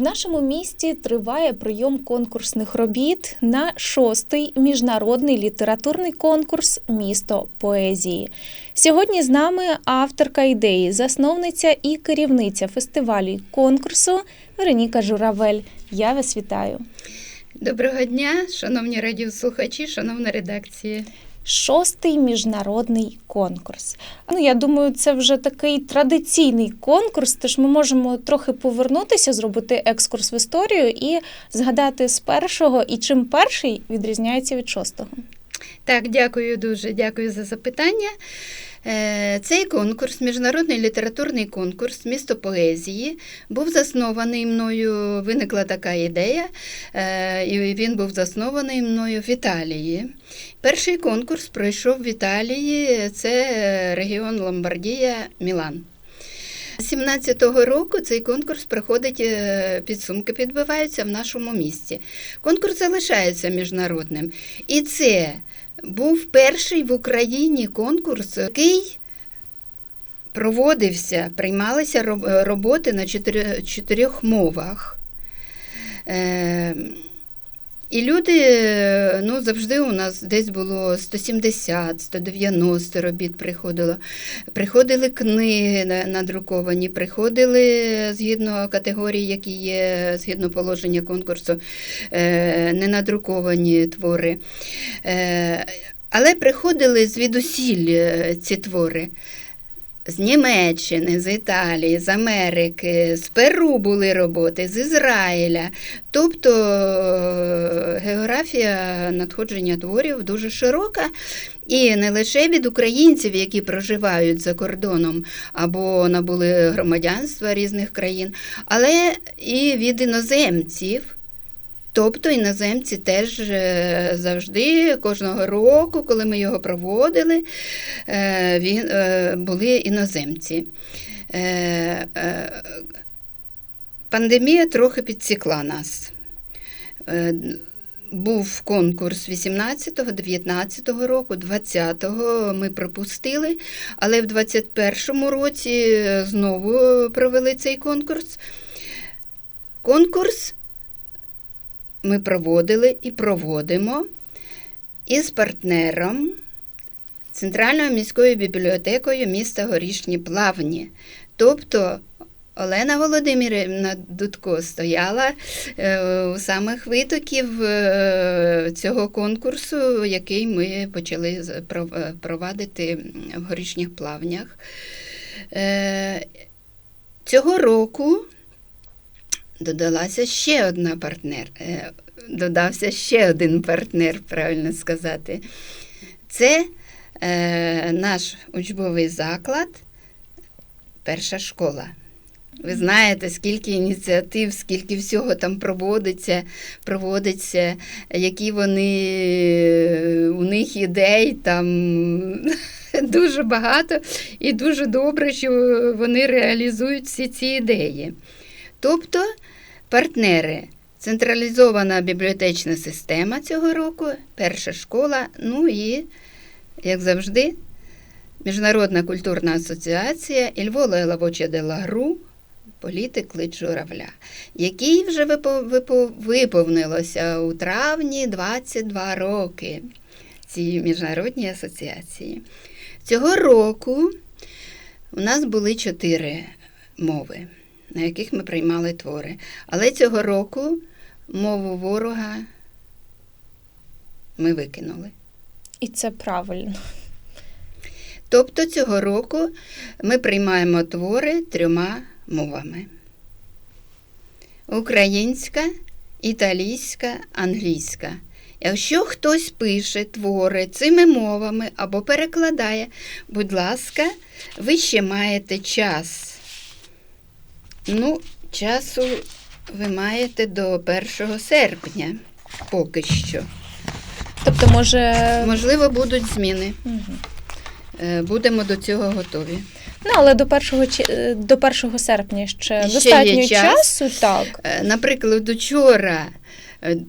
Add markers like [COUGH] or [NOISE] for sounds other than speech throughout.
В нашому місті триває прийом конкурсних робіт на шостий міжнародний літературний конкурс Місто поезії. Сьогодні з нами авторка ідеї, засновниця і керівниця фестивалю конкурсу Вероніка Журавель. Я вас вітаю. Доброго дня, шановні радіослухачі, шановна редакція. Шостий міжнародний конкурс. Ну, я думаю, це вже такий традиційний конкурс, тож ми можемо трохи повернутися, зробити екскурс в історію і згадати з першого, і чим перший відрізняється від шостого. Так, дякую дуже, дякую за запитання. Е, Цей конкурс, міжнародний літературний конкурс Місто поезії, був заснований мною. Виникла така ідея, е, і він був заснований мною в Італії. Перший конкурс пройшов в Італії, це регіон Ломбардія, Мілан. 17-го року цей конкурс проходить, е, підсумки підбиваються в нашому місті. Конкурс залишається міжнародним. І це був перший в Україні конкурс, який проводився, приймалися е, роботи на чотирьох мовах. І люди, е, ну, завжди у нас десь було 170, 190 робіт приходило. Приходили книги на- надруковані, приходили згідно категорій, які є, згідно положення конкурсу, е, ненадруковані твори. Е, Але приходили звідусіль ці твори. З Німеччини, з Італії, з Америки, з Перу були роботи, з Ізраїля. Тобто е, географія надходження творів дуже широка. І не лише від українців, які проживають за кордоном або набули громадянства різних країн, але і від іноземців. Тобто іноземці теж е, завжди, кожного року, коли ми його проводили, е, він, е, були іноземці. Пандемія трохи підсікла нас. Був конкурс 18-го, 19-го року, 20-го ми пропустили, але в 21-му році знову провели цей конкурс. Конкурс ми проводили і проводимо із партнером Центральною міською бібліотекою міста Горішні Плавні. Тобто Олена Володимирівна Дудко стояла е, у самих витоків е, цього конкурсу, який ми почали е, провадити в горішніх плавнях. Цього року додалася ще одна партнер. е, Додався ще один партнер, правильно сказати. Це е, наш учбовий заклад, перша школа. Ви знаєте, скільки ініціатив, скільки всього там проводиться, проводиться, які вони, у них ідей там [LAUGHS] дуже багато і дуже добре, що вони реалізують всі ці ідеї. Тобто партнери, централізована бібліотечна система цього року, перша школа, ну і, як завжди, Міжнародна культурна асоціація Ільвола Лавоче де Лагру, політик клич журавля, який вже випо- випо- виповнилося у травні 22 роки цій міжнародній асоціації. Цього року у нас були чотири мови, на яких ми приймали твори. Але цього року мову ворога ми викинули. І це правильно. Тобто цього року ми приймаємо твори трьома мовами: українська, італійська, англійська. Якщо хтось пише твори цими мовами або перекладає, будь ласка, ви ще маєте час. Ну, часу ви маєте до 1 серпня поки що. Тобто, може. Можливо, будуть зміни. Е, Будемо до цього готові. Ну, але до 1, чи- е, до 1 серпня ще, Ще достатньо є час. часу, так. Е, Наприклад, учора Е,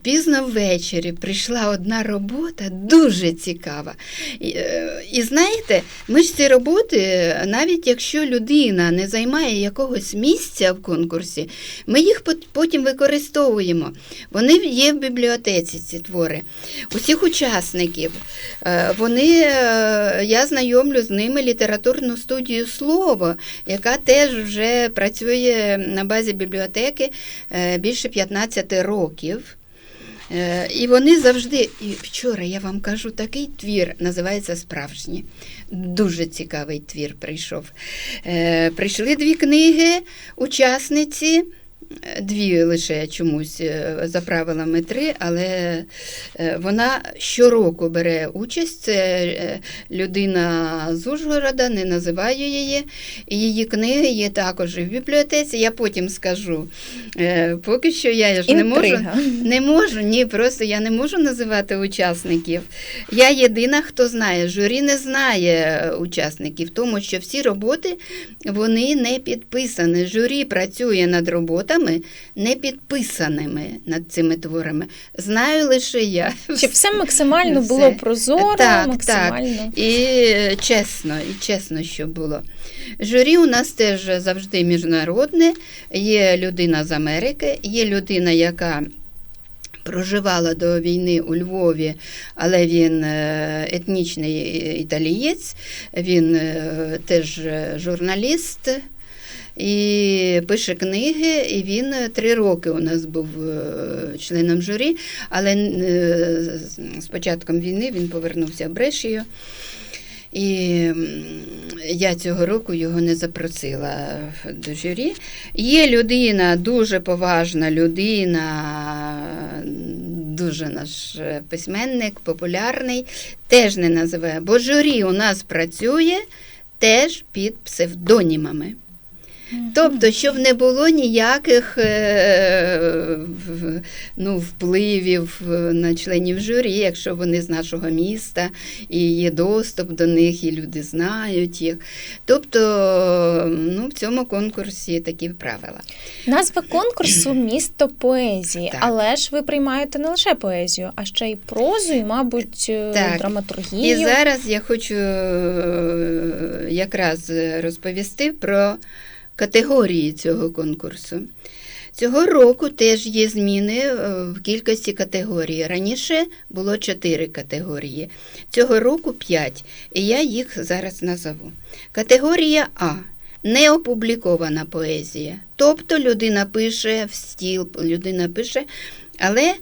Пізно ввечері прийшла одна робота дуже цікава. І, е, і знаєте, ми ж ці роботи, навіть якщо людина не займає якогось місця в конкурсі, ми їх пот- потім використовуємо. Вони є в бібліотеці, ці твори. Усіх учасників. Е, Вони, е, я знайомлю з ними літературну студію Слово, яка теж вже працює на базі бібліотеки е, більше 15 років. Е, І вони завжди, і вчора я вам кажу, такий твір називається Справжній. Дуже цікавий твір прийшов. Е, Прийшли дві книги, учасниці. Дві лише чомусь е, за правилами три, але е, вона щороку бере участь. Це е, людина з Ужгорода, не називаю її. Її книги є також в бібліотеці. Я потім скажу. Поки що я ж не можу. Не можу, ні, просто я не можу називати учасників. Я єдина, хто знає. Журі не знає учасників, тому що всі роботи вони не підписані. Журі працює над роботами не підписаними над цими творами. Знаю лише я. Щоб все максимально Все. було прозоро, Так, максимально. І е, чесно, і чесно, що було. Журі у нас теж завжди міжнародне. Є людина з Америки, є людина, яка проживала до війни у Львові, але він е, етнічний італієць, він е, теж е, журналіст. І пише книги, і він е, три роки у нас був е, членом журі, але е, з- початком війни він повернувся в Брешію. І я цього року його не запросила до журі. Є людина, дуже поважна людина, дуже наш письменник, популярний, теж не називає, бо журі у нас працює теж під псевдонімами. Тобто, щоб не було ніяких е, ну, впливів на членів журі, якщо вони з нашого міста і є доступ до них, і люди знають їх. Тобто, ну, в цьому конкурсі такі правила. Назва конкурсу [CLEARS THROAT] місто поезії, Так. але ж ви приймаєте не лише поезію, а ще й прозу, і, мабуть, е, Так. драматургію. І зараз я хочу е, якраз розповісти про категорії цього конкурсу. Цього року теж є зміни е, в кількості категорій. Раніше було чотири категорії, цього року п'ять, і я їх зараз назову. Категорія А. Неопублікована поезія. Тобто людина пише в стіл, людина пише, але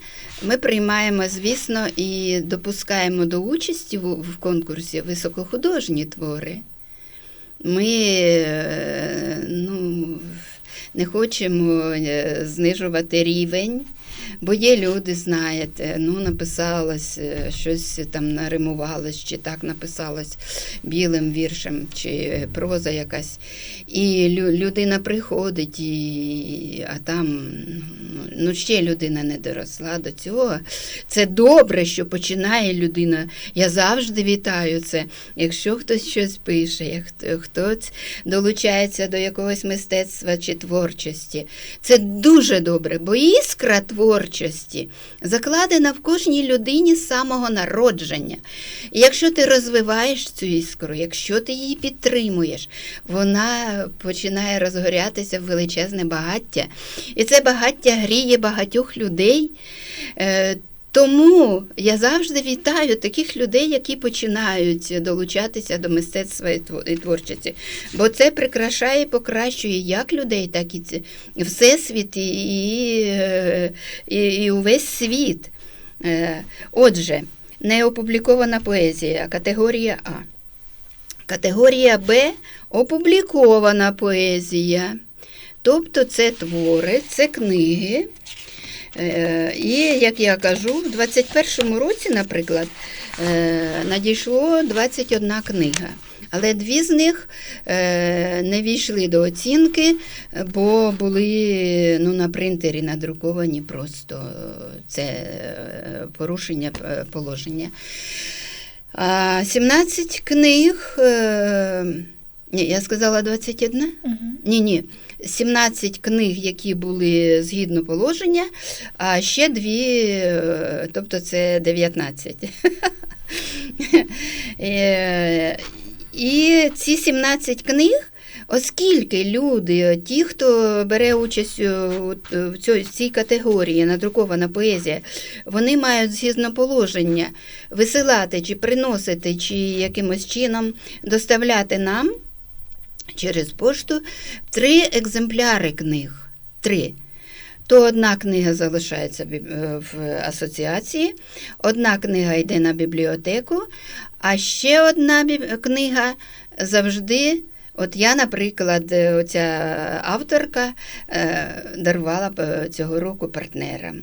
ми приймаємо, звісно, і допускаємо до участі в, в конкурсі високохудожні твори. Ми е, ну, не хочемо е, знижувати рівень, бо є люди, знаєте, ну написалось е, щось там наримувалось, чи так написалось білим віршем, чи проза якась. І лю- людина приходить, і, а там ну, ще людина не доросла до цього. Це добре, що починає людина. Я завжди вітаю це. Якщо хтось щось пише, як хтось долучається до якогось мистецтва чи творчості, це дуже добре, бо іскра творчості закладена в кожній людині з самого народження. І якщо ти розвиваєш цю іскру, якщо ти її підтримуєш, вона починає розгорятися в величезне багаття. І це багаття гріє багатьох людей. Тому я завжди вітаю таких людей, які починають долучатися до мистецтва і творчості. Бо це прикрашає і покращує як людей, так і всесвіт і, і, і, і увесь світ. Е, Отже, неопублікована поезія, категорія А. Категорія Б опублікована поезія. Тобто це твори, це книги. Е, І, як я кажу, в 21-му році, наприклад, е, надійшло 21 книга. Але дві з них е, не війшли до оцінки, бо були ну, на принтері надруковані просто це е, порушення е, положення. А 17 книг, е, ні, я сказала 21? Мгм. Ні, ні. 17 книг, які були згідно положення, а ще дві, е, тобто це 19. [LAUGHS] Е, І ці 17 книг, оскільки люди, ті, хто бере участь в цій категорії, надрукована поезія, вони мають згідно положення висилати чи приносити, чи якимось чином доставляти нам через пошту три екземпляри книг. Три. То одна книга залишається е, в асоціації, одна книга йде на бібліотеку, а ще одна книга завжди. От я, наприклад, е, оця авторка е, дарувала цього року партнерам.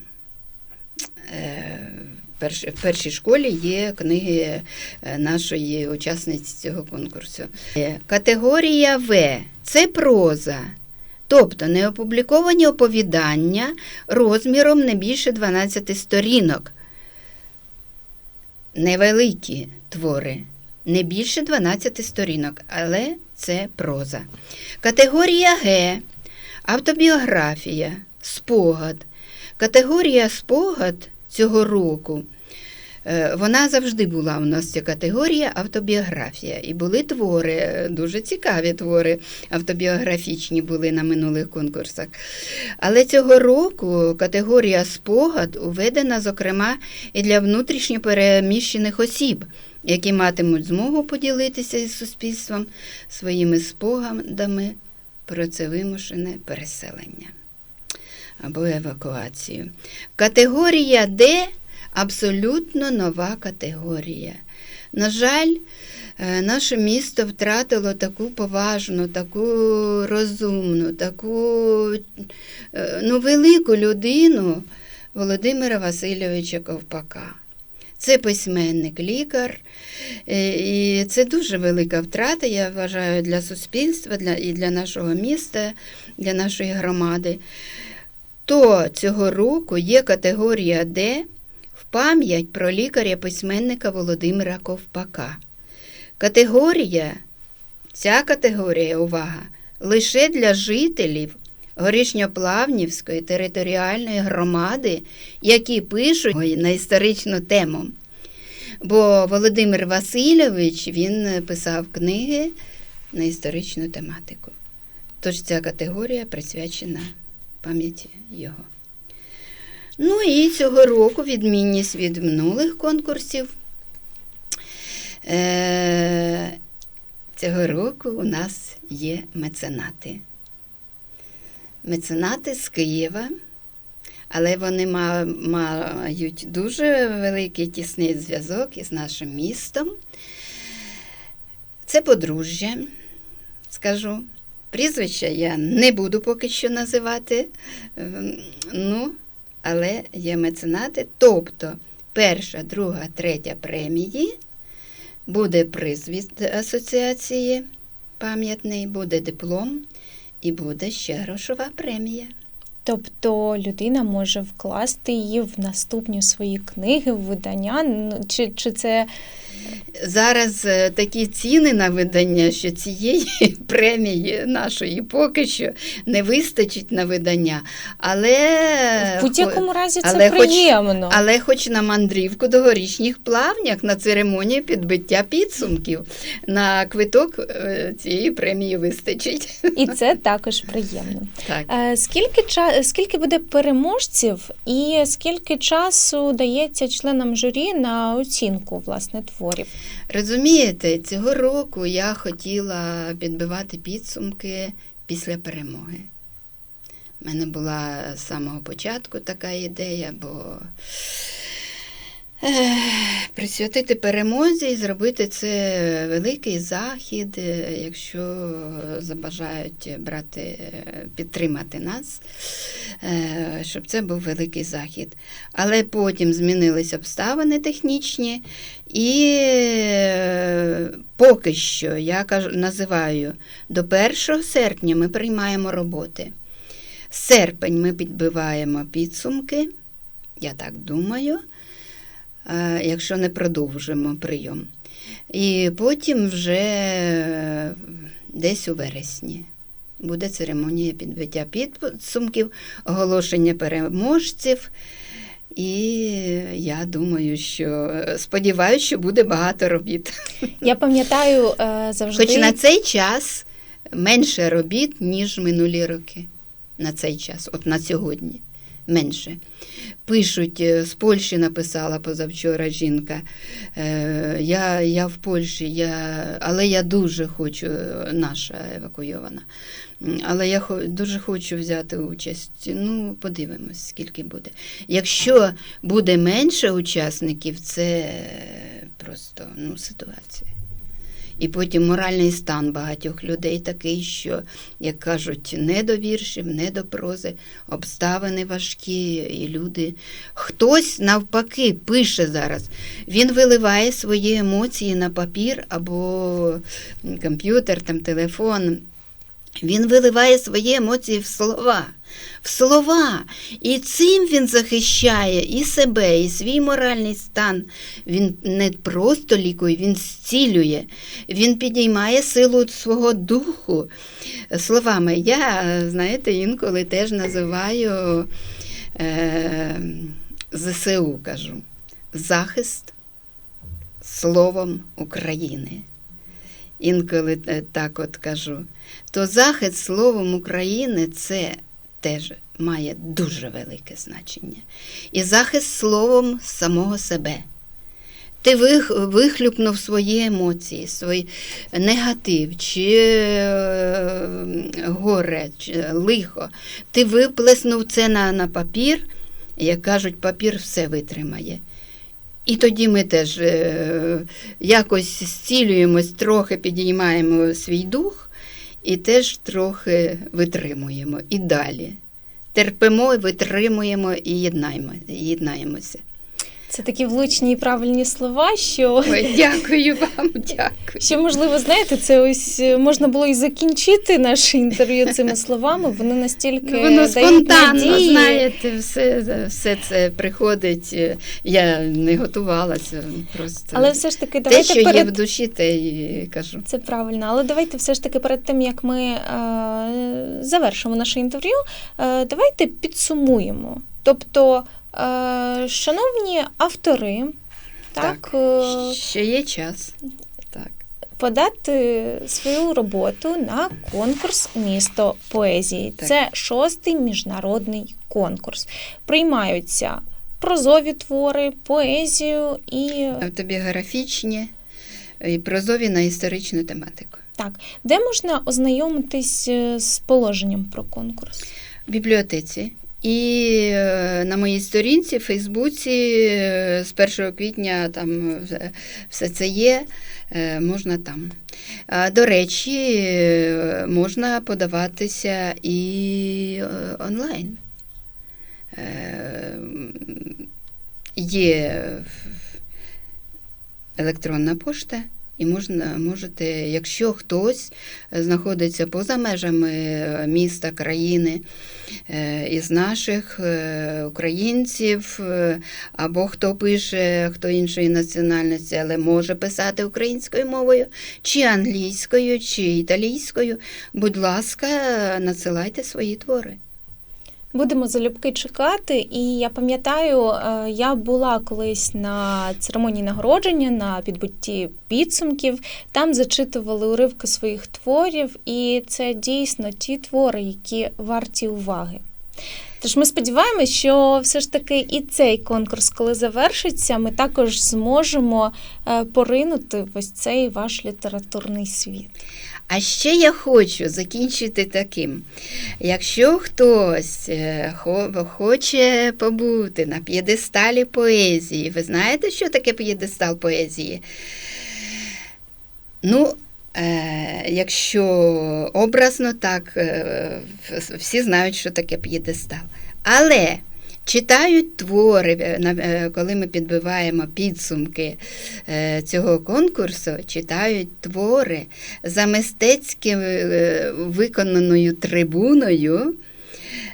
Перш- В першій школі є книги е, нашої учасниці цього конкурсу. Е, Категорія В це проза. Тобто неопубліковані оповідання розміром не більше 12 сторінок. Невеликі твори, не більше 12 сторінок, але це проза. Категорія Г автобіографія, спогад. Категорія спогад цього року. е, Вона завжди була у нас ця категорія автобіографія. І були твори, е, дуже цікаві твори автобіографічні були на минулих конкурсах. Але цього року категорія спогад уведена, зокрема, і для внутрішньо переміщених осіб, які матимуть змогу поділитися із суспільством своїми спогадами про це вимушене переселення або евакуацію. Категорія Д абсолютно нова категорія. На жаль, е, наше місто втратило таку поважну, таку розумну, таку е, ну, велику людину Володимира Васильовича Ковпака. Це письменник, лікар, е, і це дуже велика втрата, я вважаю, для суспільства для, і для нашого міста, для нашої громади. То цього року є категорія Д в пам'ять про лікаря-письменника Володимира Ковпака. Категорія, ця категорія, увага, лише для жителів Горішньоплавнівської територіальної громади, які пишуть на історичну тему. Бо Володимир Васильович він писав книги на історичну тематику. Тож ця категорія присвячена пам'яті його. Ну і цього року відмінність від минулих конкурсів. Е, Цього року у нас є меценати. Меценати з Києва, але вони ма- мають дуже великий тісний зв'язок із нашим містом. Це подружжя, скажу. Прізвища я не буду поки що називати. Ем, Ну, але є меценати. Тобто перша, друга, третя премії буде приз від асоціації пам'ятний, буде диплом і буде ще грошова премія. Тобто людина може вкласти її в наступні свої книги, в видання. Ну, Чи, чи це Зараз е, такі ціни на видання, що цієї [LAUGHS] премії нашої поки що не вистачить на видання. Але, в будь-якому разі це але хоч- приємно? але хоч на мандрівку до горішніх плавнях, на церемонію підбиття підсумків, на квиток е, цієї премії вистачить. І [LAUGHS] це також приємно. Так. Е, Скільки, ча- скільки буде переможців і скільки часу дається членам журі на оцінку власне творів? Розумієте, цього року я хотіла підбивати підсумки після перемоги. У мене була з самого початку така ідея, бо присвятити перемозі і зробити це великий захід, е, якщо забажають брати, е, підтримати нас, е, щоб це був великий захід. Але потім змінились обставини технічні, і поки що я кажу, називаю до 1 серпня ми приймаємо роботи. Серпень ми підбиваємо підсумки, я так думаю, якщо не продовжимо прийом. І потім вже е, десь у вересні. буде церемонія підбиття підсумків, оголошення переможців. І я думаю, що сподіваюся, що буде багато робіт. Я пам'ятаю е, завжди. Хоч на цей час менше робіт, ніж минулі роки. На цей час, от на сьогодні. Менше. Пишуть, е, з Польщі написала позавчора жінка. е, Я, я в Польщі, я, але я дуже хочу, наша евакуйована. Але я дуже хочу взяти участь. Ну, подивимось, скільки буде. Якщо буде менше учасників, це просто ну, ситуація. І потім моральний стан багатьох людей такий, що, як кажуть, не до віршів, не до прози, обставини важкі, і люди. Хтось навпаки пише зараз. Він виливає свої емоції на папір або комп'ютер, там, телефон. Він виливає свої емоції в слова. В слова. І цим він захищає і себе, і свій моральний стан. Він не просто лікує, він зцілює, він підіймає силу свого духу. Словами, я, знаєте, інколи теж називаю е, ЗСУ, кажу, захист словом України. Інколи е, так от кажу, то захист словом України це теж має дуже велике значення. І захист словом самого себе. Ти вихлюпнув свої емоції, свій негатив, чи е, горе, чи лихо. Ти виплеснув це на, на папір, як кажуть, папір все витримає. І тоді ми теж е, якось зцілюємось, трохи підіймаємо свій дух і теж трохи витримуємо і далі. Терпимо, витримуємо і єднаємо, єднаємося. Це такі влучні і правильні слова, що. Ой, дякую вам, дякую. Що, можливо, знаєте, це ось е, можна було і закінчити наше інтерв'ю цими словами. Вони настільки Ну, Воно дають спонтанно, надії. знаєте, все, все це приходить. Я не готувалася просто. Але все ж таки, Те, давайте що перед є в душі, те і кажу. Це правильно, але давайте все ж таки перед тим, як ми е, завершимо наше інтерв'ю, е, давайте підсумуємо. Тобто, е, шановні автори, так, е, Ще є час. Так. подати свою роботу на конкурс Місто поезії. Так. Це шостий міжнародний конкурс. Приймаються прозові твори, поезію і Автобіографічні і прозові на історичну тематику. так, де можна ознайомитись е, з положенням про конкурс. В бібліотеці. І е, на моїй сторінці в Фейсбуці е, з 1 квітня там все- це є, е, можна там. До речі, можна подаватися і онлайн. Є електронна пошта. І можна, можете, якщо хтось знаходиться поза межами е, міста, країни, е, із наших е, українців, е, або хто пише, хто іншої національності, але може писати українською мовою, чи англійською, чи італійською, будь ласка, надсилайте свої твори. Будемо залюбки чекати. І я пам'ятаю, е, я була колись на церемонії нагородження, на підбутті підсумків. Там зачитували уривки своїх творів, і це дійсно ті твори, які варті уваги. Тож ми сподіваємось, що все ж таки і цей конкурс, коли завершиться, ми також зможемо е, поринути в ось цей ваш літературний світ. А ще я хочу закінчити таким. Якщо хтось е, хоче побути на п'єдесталі поезії, ви знаєте, що таке п'єдестал поезії? Ну, якщо образно, так, е, всі знають, що таке п'єдестал. Але читають твори, е, е, коли ми підбиваємо підсумки е, цього конкурсу, читають твори за мистецьким е, виконаною трибуною.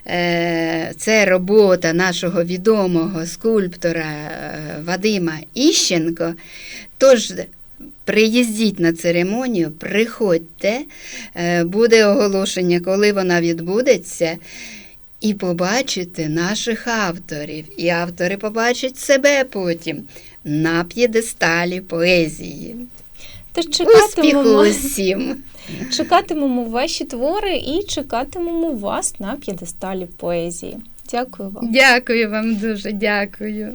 Е, Це робота нашого відомого скульптора е, Вадима Іщенко. Тож Приїздіть на церемонію, приходьте, е, буде оголошення, коли вона відбудеться, і побачите наших авторів. І автори побачать себе потім на п'єдесталі поезії. Тож чекатимемо, усім! чекатимемо ваші твори і чекатимемо вас на п'єдесталі поезії. Дякую вам. Дякую вам дуже, дякую.